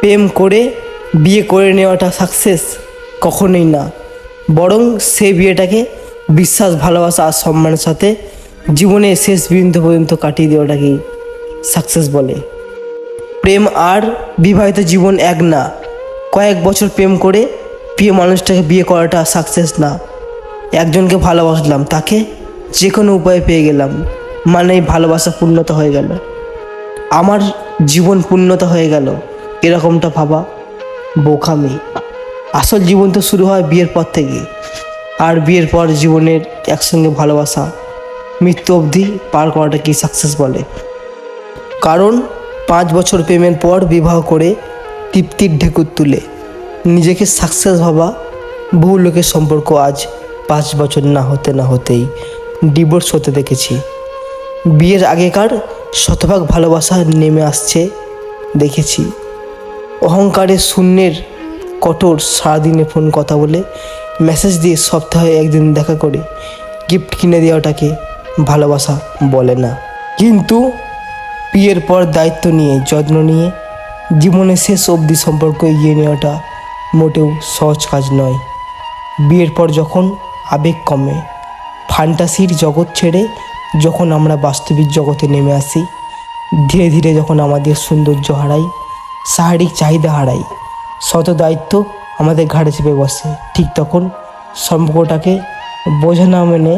প্রেম করে বিয়ে করে নেওয়াটা সাকসেস কখনোই না। বরং সেই বিয়েটাকে বিশ্বাস, ভালোবাসা আর সম্মানের সাথে জীবনের শেষ বিন্দু পর্যন্ত কাটিয়ে দেওয়াটাকেই সাকসেস বলে। প্রেম আর বিবাহিত জীবন এক না। কয়েক বছর প্রেম করে প্রিয় মানুষটাকে বিয়ে করাটা সাকসেস না। একজনকে ভালোবাসলাম, তাকে যে কোনো উপায়ে পেয়ে গেলাম। মানে ভালোবাসা পূর্ণতা হয়ে গেল। আমার জীবন পূর্ণতা হয়ে গেল। এরকমটা ভাবা বোকামি। আসল জীবন তো শুরু হয় বিয়ের পর থেকে আর বিয়ের পর জীবনের একসঙ্গে ভালোবাসা মৃত্যু অবধি পার করাটা কি সাকসেস বলে? কারণ পাঁচ বছর প্রেমের পর বিবাহ করে তৃপ্তির ঢেকুর তুলে নিজেকে সাকসেস ভাবা বহু লোকের সম্পর্ক আজ পাঁচ বছর না হতে না হতেই ডিভোর্স হতে দেখেছি। বিয়ের আগেকার শতভাগ ভালোবাসা নেমে আসছে দেখেছি। অহংকারের শূন্যের কঠোর সারাদিনে ফোন কথা বলে মেসেজ দিয়ে সপ্তাহে একদিন দেখা করে গিফট কিনে দেওয়াটাকে ভালোবাসা বলে না। কিন্তু বিয়ের পর দায়িত্ব নিয়ে, যত্ন নিয়ে জীবনের শেষ অবধি সম্পর্ক এগিয়ে নেওয়াটা মোটেও সহজ কাজ নয়। বিয়ের পর যখন আবেগ কমে ফান্টাসির জগৎ ছেড়ে যখন আমরা বাস্তবিক জগতে নেমে আসি, ধীরে ধীরে যখন আমাদের সৌন্দর্য হারাই শারীরিক চাহিদা হারাই। শত দায়িত্ব আমাদের ঘাড়ে চেপে বসে। ঠিক তখন সম্পর্কটাকে বোঝা না মেনে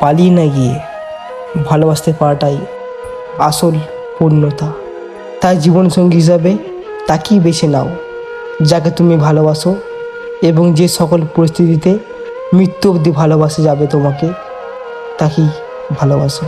পালিয়ে না গিয়ে ভালোবাসতে পারাটাই আসল পূর্ণতা। তাই জীবনসঙ্গী হিসাবে তাকেই বেছে নাও, যাকে তুমি ভালোবাসো এবং যে সকল পরিস্থিতিতে মৃত্যু অবধি ভালোবাসা যাবে তোমাকে, তাকেই ভালোবাসো।